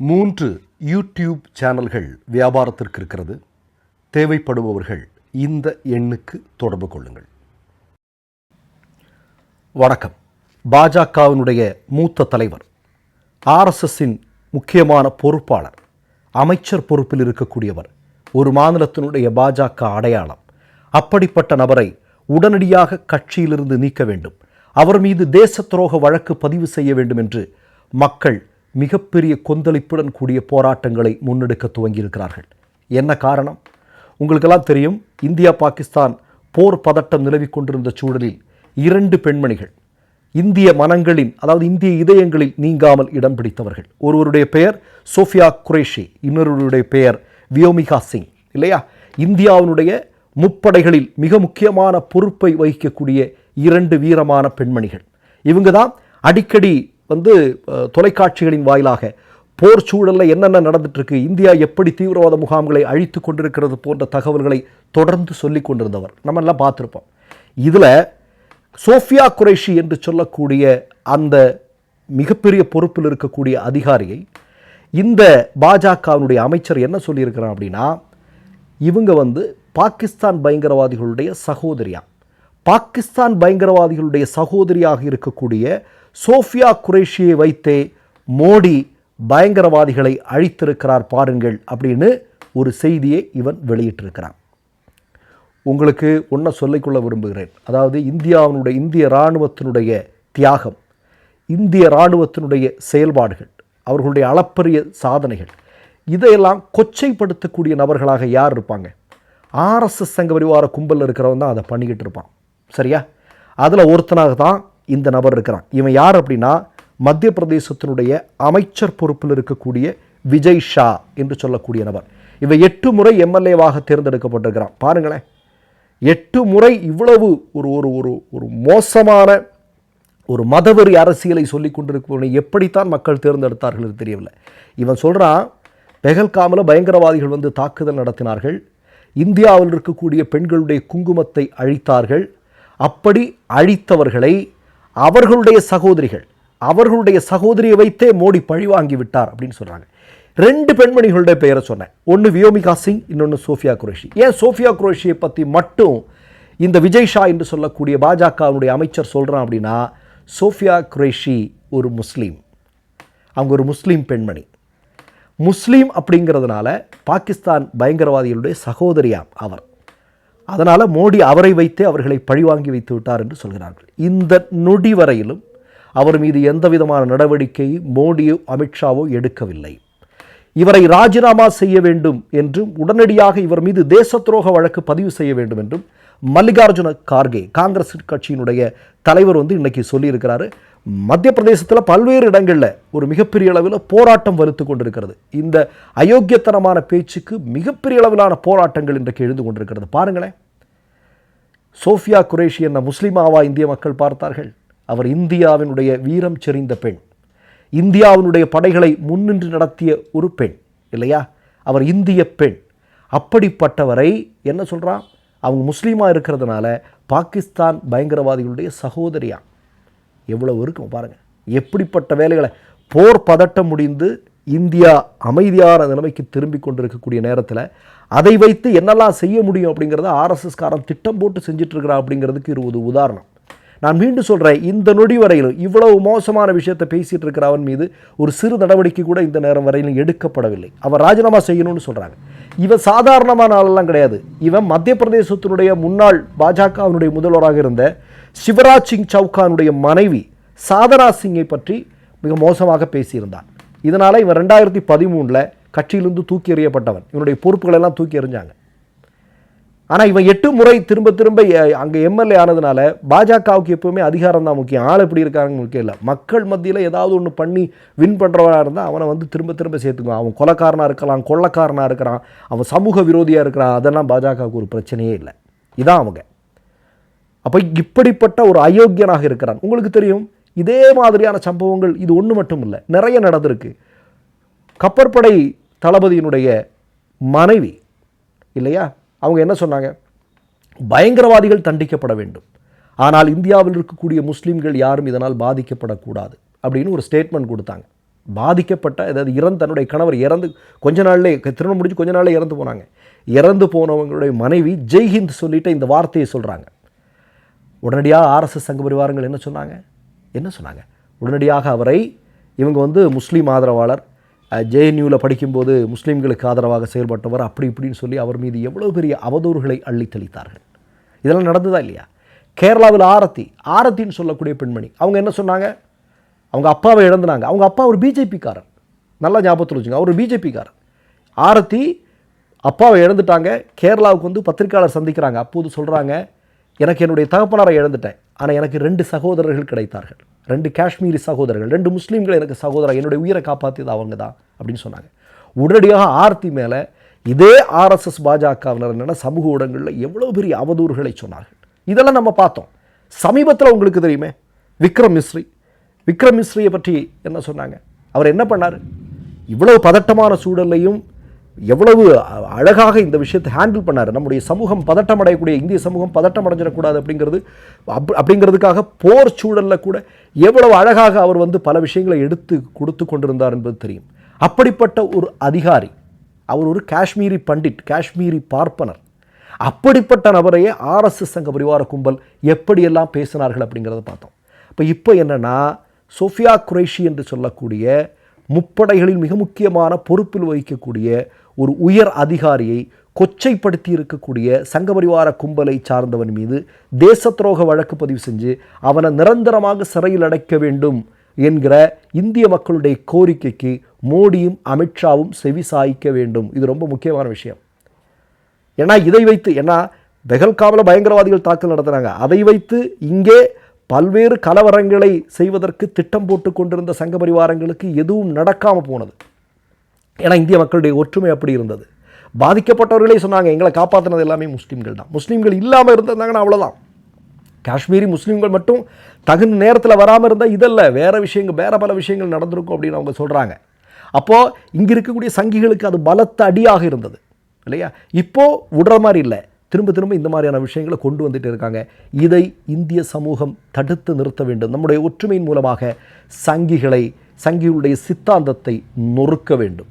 மூன்று யூடியூப் சேனல்கள் வியாபாரத்திற்கு இருக்கிறது. தேவைப்படுபவர்கள் இந்த எண்ணுக்கு தொடர்பு கொள்ளுங்கள். வணக்கம். பாஜகவினுடைய மூத்த தலைவர் ஆர்எஸ்எஸ்ஸின் முக்கியமான பொறுப்பாளர் அமைச்சர் பொறுப்பில் இருக்கக்கூடியவர் ஒரு மாநிலத்தினுடைய பாஜக அடையாளம் அப்படிப்பட்ட நபரை உடனடியாக கட்சியிலிருந்து நீக்க வேண்டும். அவர் மீது தேச துரோக வழக்கு பதிவு செய்ய வேண்டும் என்று மக்கள் மிகப்பெரிய கொந்தளிப்புடன் கூடிய போராட்டங்களை முன்னெடுக்க துவங்கியிருக்கிறார்கள். என்ன காரணம்? உங்களுக்கெல்லாம் தெரியும் இந்தியா பாகிஸ்தான் போர் பதட்டம் நிலவிக் கொண்டிருந்த சூழலில் இரண்டு பெண்மணிகள் இந்திய மனங்களின் அதாவது இந்திய இதயங்களில் நீங்காமல் இடம் பிடித்தவர்கள். ஒருவருடைய பெயர் சோஃபியா குரேஷி இன்னொருவருடைய பெயர் வியோமிகா சிங் இல்லையா? இந்தியாவினுடைய முப்படைகளில் மிக முக்கியமான பொறுப்பை வகிக்கக்கூடிய இரண்டு வீரமான பெண்மணிகள். இவங்க தான் அடிக்கடி வந்து தொலைக்காட்சிகளின் வாயிலாக போர் சூழலில் என்னென்ன நடந்துட்டுருக்கு இந்தியா எப்படி தீவிரவாத முகாம்களை அழித்து கொண்டிருக்கிறது போன்ற தகவல்களை தொடர்ந்து சொல்லிக் கொண்டிருந்தவர். நம்ம எல்லாம் பார்த்துருப்போம். இதில் சோஃபியா குரேஷி என்று சொல்லக்கூடிய அந்த மிகப்பெரிய பொறுப்பில் இருக்கக்கூடிய அதிகாரியை இந்த பாஜகவினுடைய அமைச்சர் என்ன சொல்லியிருக்கிறான் அப்படின்னா இவங்க வந்து பாகிஸ்தான் பயங்கரவாதிகளுடைய சகோதரியா? பாகிஸ்தான் பயங்கரவாதிகளுடைய சகோதரியாக இருக்கக்கூடிய சோஃபியா குரேஷியை வைத்தே மோடி பயங்கரவாதிகளை அழித்திருக்கிறார் பாருங்கள் அப்படின்னு ஒரு செய்தியை இவன் வெளியிட்டிருக்கிறான். உங்களுக்கு ஒன்றை சொல்லிக்கொள்ள விரும்புகிறேன். அதாவது இந்தியாவினுடைய இந்திய இராணுவத்தினுடைய தியாகம் இந்திய இராணுவத்தினுடைய செயல்பாடுகள் அவர்களுடைய அளப்பரிய சாதனைகள் இதையெல்லாம் கொச்சைப்படுத்தக்கூடிய நபர்களாக யார் இருப்பாங்க? ஆர்எஸ்எஸ் சங்க பரிவார கும்பலில் இருக்கிறவன் தான் அதை பண்ணிக்கிட்டு இருப்பான். சரியா? அதில் ஒருத்தனாக தான் இந்த நபர் இருக்கிறான். இவன் யார் அப்படின்னா மத்திய பிரதேசத்தினுடைய அமைச்சர் பொறுப்பில் இருக்கக்கூடிய விஜய் ஷா என்று சொல்லக்கூடிய நபர். இவன் எட்டு முறை எம்எல்ஏவாக தேர்ந்தெடுக்கப்பட்டிருக்கிறான். பாருங்களேன். எட்டு முறை இவ்வளவு ஒரு ஒரு ஒரு ஒரு மோசமான ஒரு மதவெறி அரசியலை சொல்லி கொண்டிருப்பவனை எப்படித்தான் மக்கள் தேர்ந்தெடுத்தார்கள் என்று தெரியவில்லை. இவன் சொல்கிறான் பெகல்காமில் பயங்கரவாதிகள் வந்து தாக்குதல் நடத்தினார்கள். இந்தியாவில் இருக்கக்கூடிய பெண்களுடைய குங்குமத்தை அழித்தார்கள். அப்படி அழித்தவர்களை அவர்களுடைய சகோதரிகள் அவர்களுடைய சகோதரியை வைத்தே மோடி பழிவாங்கி விட்டார் அப்படின்னு சொல்கிறாங்க ரெண்டு பெண்மணிகளுடைய பெயரை சொன்னேன். ஒன்று வியோமிகா சிங் இன்னொன்று சோஃபியா குரேஷி. ஏன் சோஃபியா குரேஷியை பற்றி மட்டும் இந்த விஜய் ஷா என்று சொல்லக்கூடிய பாஜகவுடைய அமைச்சர் சொல்கிறான் அப்படின்னா சோஃபியா குரேஷி ஒரு முஸ்லீம். அவங்க ஒரு முஸ்லீம் பெண்மணி. முஸ்லீம் அப்படிங்கிறதுனால பாகிஸ்தான் பயங்கரவாதிகளுடைய சகோதரியாம் அவர். அதனால் மோடி அவரை வைத்தே அவர்களை பழிவாங்கி வைத்து விட்டார் என்று சொல்கிறார்கள். இந்த நொடி வரையிலும் அவர் மீது எந்த விதமான நடவடிக்கையை மோடியோ அமித்ஷாவோ எடுக்கவில்லை. இவரை ராஜினாமா செய்ய வேண்டும் என்றும் உடனடியாக இவர் மீது தேச துரோக வழக்கு பதிவு செய்ய வேண்டும் என்றும் மல்லிகார்ஜுன கார்கே காங்கிரஸ் கட்சியினுடைய தலைவர் வந்து இன்றைக்கி சொல்லியிருக்கிறாரு. மத்திய பிரதேசத்தில் பல்வேறு இடங்களில் ஒரு மிகப்பெரிய அளவில் போராட்டம் வலுத்து கொண்டிருக்கிறது. இந்த அயோக்கியத்தனமான பேச்சுக்கு மிகப்பெரிய அளவிலான போராட்டங்கள் இன்றைக்கு எழுந்து கொண்டிருக்கிறது. பாருங்களேன். சோஃபியா குரேஷி என்ன முஸ்லீமாவா இந்திய மக்கள் பார்த்தார்கள்? அவர் இந்தியாவினுடைய வீரம் செறிந்த பெண். இந்தியாவினுடைய படைகளை முன்னின்று நடத்திய ஒரு பெண் இல்லையா? அவர் இந்திய பெண். அப்படிப்பட்டவரை என்ன சொல்கிறான் அவங்க முஸ்லீமாக இருக்கிறதுனால பாகிஸ்தான் பயங்கரவாதிகளுடைய சகோதரியா? எவ்வளவு இருக்கும் பாருங்கள் எப்படிப்பட்ட வேலைகளை போர் பதட்டம் முடிந்து இந்தியா அமைதியான நிலைமைக்கு திரும்பி கொண்டிருக்கக்கூடிய நேரத்தில் அதை வைத்து என்னெல்லாம் செய்ய முடியும் அப்படிங்கிறத ஆர்எஸ்எஸ் காரன் திட்டம் போட்டு செஞ்சுட்டு அப்படிங்கிறதுக்கு இது ஒரு உதாரணம். நான் மீண்டும் சொல்கிறேன் இந்த நொடி வரையிலும் இவ்வளவு மோசமான விஷயத்தை பேசிகிட்டு இருக்கிற அவன் மீது ஒரு சிறு நடவடிக்கை கூட இந்த நேரம் வரையிலும் எடுக்கப்படவில்லை. அவன் ராஜினாமா செய்யணும்னு சொல்கிறாங்க இவன் சாதாரணமான ஆளெல்லாம் கிடையாது. இவன் மத்திய பிரதேசத்தினுடைய முன்னாள் பாஜகவினுடைய முதல்வராக இருந்த சிவராஜ் சிங் சவுகானுடைய மனைவி சாதனா சிங்கை பற்றி மிக மோசமாக பேசியிருந்தான். இதனால் இவன் ரெண்டாயிரத்தி பதிமூணில் கட்சியிலிருந்து தூக்கி எறியப்பட்டவன். இவனுடைய பொறுப்புகளெல்லாம் தூக்கி எறிஞ்சாங்க. ஆனால் இவன் எட்டு முறை திரும்ப திரும்ப அங்கே எம்எல்ஏ ஆனதுனால பாஜகவுக்கு எப்பவுமே அதிகாரம் தான் முக்கியம். ஆள் எப்படி இருக்காங்க முக்கியம் இல்லை. மக்கள் மத்தியில் ஏதாவது ஒன்று பண்ணி வின் பண்ணுறவனாக இருந்தால் அவனை வந்து திரும்ப திரும்ப சேர்த்துக்குவான். அவன் கொலக்காரனாக இருக்கலாம் கொள்ளக்காரனாக இருக்கிறான் அவன் சமூக விரோதியாக இருக்கிறான் அதெல்லாம் பாஜகவுக்கு ஒரு பிரச்சனையே இல்லை. இதான் அவங்க. அப்போ இப்படிப்பட்ட ஒரு அயோக்கியனாக இருக்கிறான். உங்களுக்கு தெரியும் இதே மாதிரியான சம்பவங்கள் இது ஒன்று மட்டும் இல்லை நிறைய நடந்திருக்கு. கப்பற்படை தளபதியினுடைய மனைவி இல்லையா? அவங்க என்ன சொன்னாங்க? பயங்கரவாதிகள் தண்டிக்கப்பட வேண்டும். ஆனால் இந்தியாவில் இருக்கக்கூடிய முஸ்லீம்கள் யாரும் இதனால் பாதிக்கப்படக்கூடாது அப்படின்னு ஒரு ஸ்டேட்மெண்ட் கொடுத்தாங்க. பாதிக்கப்பட்ட அதாவது இறந்து தன்னுடைய கணவர் இறந்து கொஞ்ச நாள்லேயே திருமணம் முடிஞ்சு கொஞ்ச நாளில் இறந்து போனாங்க. இறந்து போனவங்களுடைய மனைவி ஜெய்ஹிந்த் சொல்லிட்டு இந்த வார்த்தையை சொல்கிறாங்க உடனடியாக ஆர்எஸ்எஸ் சங்க பரிவாரங்கள் என்ன சொன்னாங்க? என்ன சொன்னாங்க? உடனடியாக அவரை இவங்க வந்து முஸ்லீம் ஆதரவாளர் ஜேஎன்யூவில் படிக்கும்போது முஸ்லீம்களுக்கு ஆதரவாக செயல்பட்டவர் அப்படி இப்படின்னு சொல்லி அவர் மீது எவ்வளோ பெரிய அவதூறுகளை அள்ளி தெளித்தார்கள். இதெல்லாம் நடந்ததா இல்லையா? கேரளாவில் ஆரத்தி ஆரத்தின்னு சொல்லக்கூடிய பெண்மணி. அவங்க என்ன சொன்னாங்க? அவங்க அப்பாவை இழந்துனாங்க. அவங்க அப்பா ஒரு பிஜேபிக்காரர். நல்லா ஞாபகத்தில் வச்சுங்க அவர் பிஜேபிக்காரர். ஆரத்தி அப்பாவை இழந்துட்டாங்க. கேரளாவுக்கு வந்து பத்திரிகையாளர் சந்திக்கிறாங்க. அப்போது சொல்கிறாங்க எனக்கு என்னுடைய தகப்பனாரை இழந்துட்டேன். ஆனால் எனக்கு ரெண்டு சகோதரர்கள் கிடைத்தார்கள். ரெண்டு காஷ்மீரி சகோதரர்கள் ரெண்டு முஸ்லீம்கள் எனக்கு சகோதரர் என்னுடைய உயிரை காப்பாற்றியது அவங்க தான் அப்படின்னு சொன்னாங்க. உடனடியாக ஆர்த்தி மேலே இதே ஆர்எஸ்எஸ் பாஜகவினர் என்னென்னா சமூக ஊடகங்களில் எவ்வளோ பெரிய அவதூறுகளை சொன்னார்கள். இதெல்லாம் நம்ம பார்த்தோம். சமீபத்தில் உங்களுக்கு தெரியுமே விக்ரம் மிஸ்ரி. விக்ரம் மிஸ்ரியை பற்றி என்ன சொன்னாங்க? அவர் என்ன பண்ணார்? இவ்வளவு பதட்டமான சூழல்லையும் எவ்வளவு அ- அழகாக இந்த விஷயத்தை ஹேண்டில் பண்ணார். நம்முடைய சமூகம் பதட்டம் அடையக்கூடிய இந்திய சமூகம் பதட்டம் அடைஞ்சிடக்கூடாது அப்படிங்கிறது அப் அப்படிங்கிறதுக்காக போர் சூழலில் கூட எவ்வளவு அழகாக அவர் வந்து பல விஷயங்களை எடுத்து கொடுத்து கொண்டிருந்தார் என்பது தெரியும். அப்படிப்பட்ட ஒரு அதிகாரி அவர் ஒரு காஷ்மீரி பண்டிட் காஷ்மீரி பார்ப்பனர். அப்படிப்பட்ட நபரையே ஆர்எஸ்எஸ் சங்க பரிவார கும்பல் எப்படியெல்லாம் பேசினார்கள் அப்படிங்கிறத பார்த்தோம். இப்போ இப்போ என்னென்னா சோஃபியா குரேஷி என்று சொல்லக்கூடிய முப்படைகளில் மிக முக்கியமான பொறுப்பில் வகிக்கக்கூடிய ஒரு உயர் அதிகாரியை கொச்சைப்படுத்தி இருக்கக்கூடிய சங்க பரிவார கும்பலை சார்ந்தவன் மீது தேச துரோக வழக்கு பதிவு செஞ்சு அவனை நிரந்தரமாக சிறையில் அடைக்க வேண்டும் என்கிற இந்திய மக்களுடைய கோரிக்கைக்கு மோடியும் அமித்ஷாவும் செவி சாய்க்க வேண்டும். இது ரொம்ப முக்கியமான விஷயம். ஏன்னா இதை வைத்து ஏன்னா பெகல்காமில் பயங்கரவாதிகள் தாக்கல் நடத்துனாங்க அதை வைத்து இங்கே பல்வேறு கலவரங்களை செய்வதற்கு திட்டம் போட்டு கொண்டிருந்த சங்க பரிவாரங்களுக்கு எதுவும் நடக்காமல் போனது. ஏன்னா இந்திய மக்களுடைய ஒற்றுமை அப்படி இருந்தது. பாதிக்கப்பட்டவர்களே சொன்னாங்க எங்களை காப்பாற்றினது எல்லாமே முஸ்லீம்கள் தான். முஸ்லீம்கள் இல்லாமல் இருந்திருந்தாங்கன்னா அவ்வளோதான் காஷ்மீரி முஸ்லீம்கள் மட்டும் தகுந்த நேரத்தில் வராமல் இருந்தால் இதல்ல வேறு விஷயங்கள் வேறு பல விஷயங்கள் நடந்திருக்கும் அப்படின்னு அவங்க சொல்கிறாங்க அப்போது இங்கே இருக்கக்கூடிய சங்கிகளுக்கு அது பலத்த அடியாக இருந்தது இல்லையா? இப்போது விடுற மாதிரி இல்லை. திரும்ப திரும்ப இந்த மாதிரியான விஷயங்களை கொண்டு வந்துட்டு இருக்காங்க. இதை இந்திய சமூகம் தடுத்து நிறுத்த வேண்டும். நம்முடைய ஒற்றுமையின் மூலமாக சங்கிகளை சங்கிகளுடைய சித்தாந்தத்தை நொறுக்க வேண்டும்.